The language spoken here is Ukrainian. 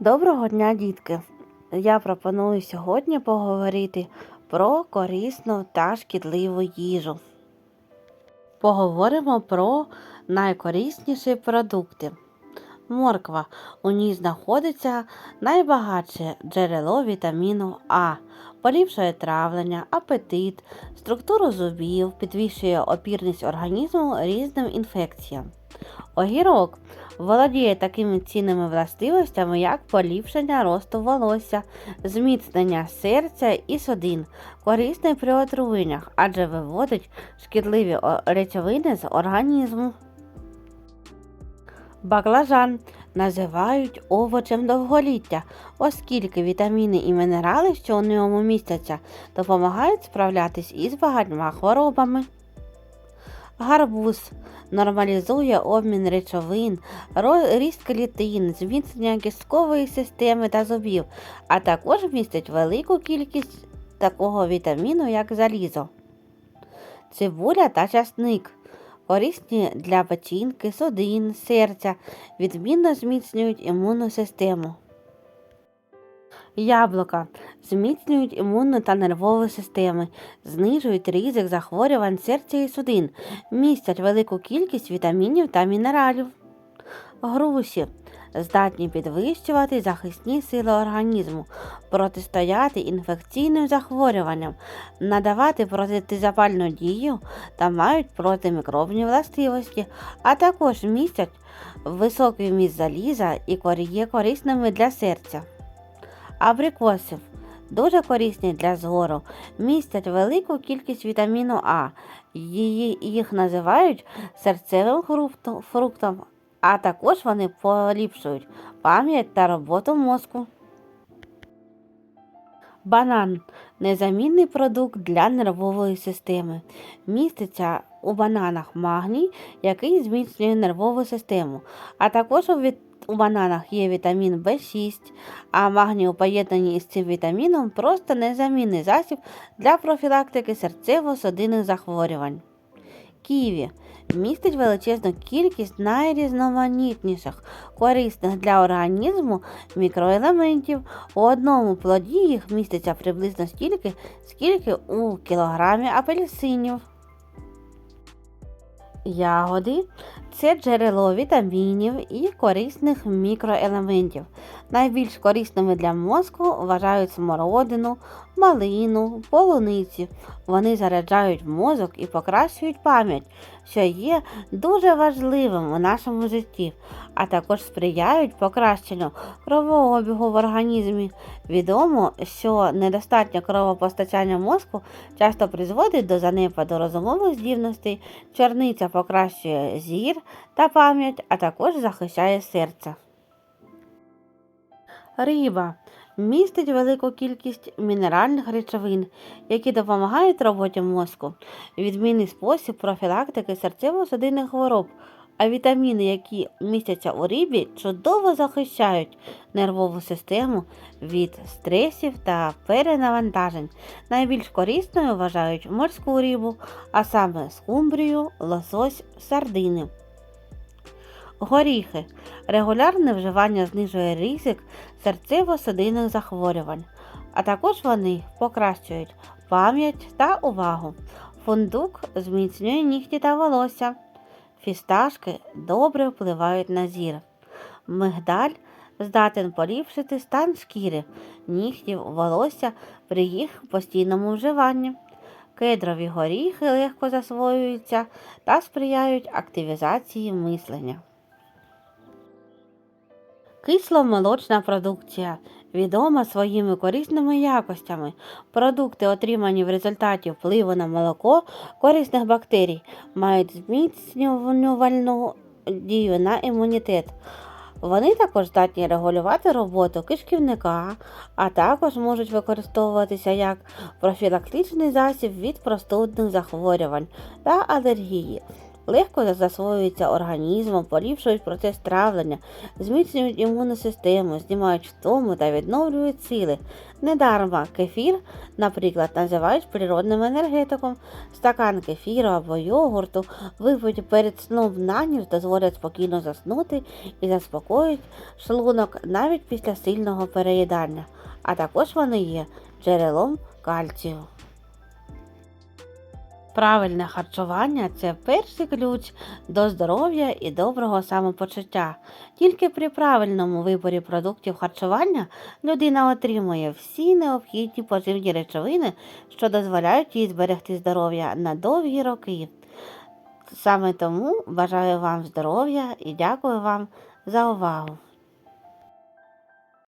Доброго дня, дітки! Я пропоную сьогодні поговорити про корисну та шкідливу їжу. Поговоримо про найкорисніші продукти. Морква. У ній знаходиться найбагатше джерело вітаміну А, поліпшує травлення, апетит, структуру зубів, підвищує опірність організму різним інфекціям. Огірок володіє такими цінними властивостями, як поліпшення росту волосся, зміцнення серця і судин, корисний при отруєннях, адже виводить шкідливі речовини з організму. Баклажан називають овочем довголіття, оскільки вітаміни і мінерали, що у ньому містяться, допомагають справлятись із багатьма хворобами. Гарбуз нормалізує обмін речовин, ріст клітин, зміцнення кісткової системи та зубів, а також містить велику кількість такого вітаміну, як залізо. Цибуля та часник корисні для печінки, судин, серця, відмінно зміцнюють імунну систему. Яблука зміцнюють імунну та нервову системи, знижують ризик захворювань серця і судин, містять велику кількість вітамінів та мінералів. Груші здатні підвищувати захисні сили організму, протистояти інфекційним захворюванням, надавати протизапальну дію та мають протимікробні властивості, а також містять високий вміст заліза і є корисними для серця. Абрикосів дуже корисні для зору, містять велику кількість вітаміну А. Її, їх називають серцевим фруктом, а також вони поліпшують пам'ять та роботу мозку. Банан незамінний продукт для нервової системи. Міститься у бананах магній, який зміцнює нервову систему, а також у, від... у бананах є вітамін В6, а магній у поєднанні із цим вітаміном просто незамінний засіб для профілактики серцево-судинних захворювань. Ківі містить величезну кількість найрізноманітніших, корисних для організму мікроелементів. У одному плоді їх міститься приблизно стільки, скільки у кілограмі апельсинів. Ягоди це джерело вітамінів і корисних мікроелементів. Найбільш корисними для мозку вважають смородину, малину, полуниці. Вони заряджають мозок і покращують пам'ять, що є дуже важливим у нашому житті, а також сприяють покращенню кровообігу в організмі. Відомо, що недостатнє кровопостачання мозку часто призводить до занепаду розумових здібностей, чорниця покращує зір та пам'ять, а також захищає серце. Риба містить велику кількість мінеральних речовин, які допомагають роботі мозку, відмінний спосіб профілактики серцево-судинних хвороб. А вітаміни, які містяться у рибі, чудово захищають нервову систему від стресів та перенавантажень. Найбільш корисною вважають морську рибу, а саме скумбрію, лосось, сардини. Горіхи. Регулярне вживання знижує ризик серцево-судинних захворювань, а також вони покращують пам'ять та увагу. Фундук зміцнює нігті та волосся. Фісташки добре впливають на зір. Мигдаль здатен поліпшити стан шкіри, нігтів, волосся при їх постійному вживанні. Кедрові горіхи легко засвоюються та сприяють активізації мислення. Кисломолочна продукція відома своїми корисними якостями. Продукти, отримані в результаті впливу на молоко корисних бактерій, мають зміцнювальну дію на імунітет. Вони також здатні регулювати роботу кишківника, а також можуть використовуватися як профілактичний засіб від простудних захворювань та алергії. Легко засвоюються організмом, поліпшують процес травлення, зміцнюють імунну систему, знімають втому та відновлюють сили. Недарма кефір, наприклад, називають природним енергетиком. Стакан кефіру або йогурту випиті перед сном на ніч дозволять спокійно заснути і заспокоїть шлунок навіть після сильного переїдання, а також вони є джерелом кальцію. Правильне харчування це перший ключ до здоров'я і доброго самопочуття. Тільки при правильному виборі продуктів харчування людина отримує всі необхідні поживні речовини, що дозволяють їй зберегти здоров'я на довгі роки. Саме тому бажаю вам здоров'я і дякую вам за увагу.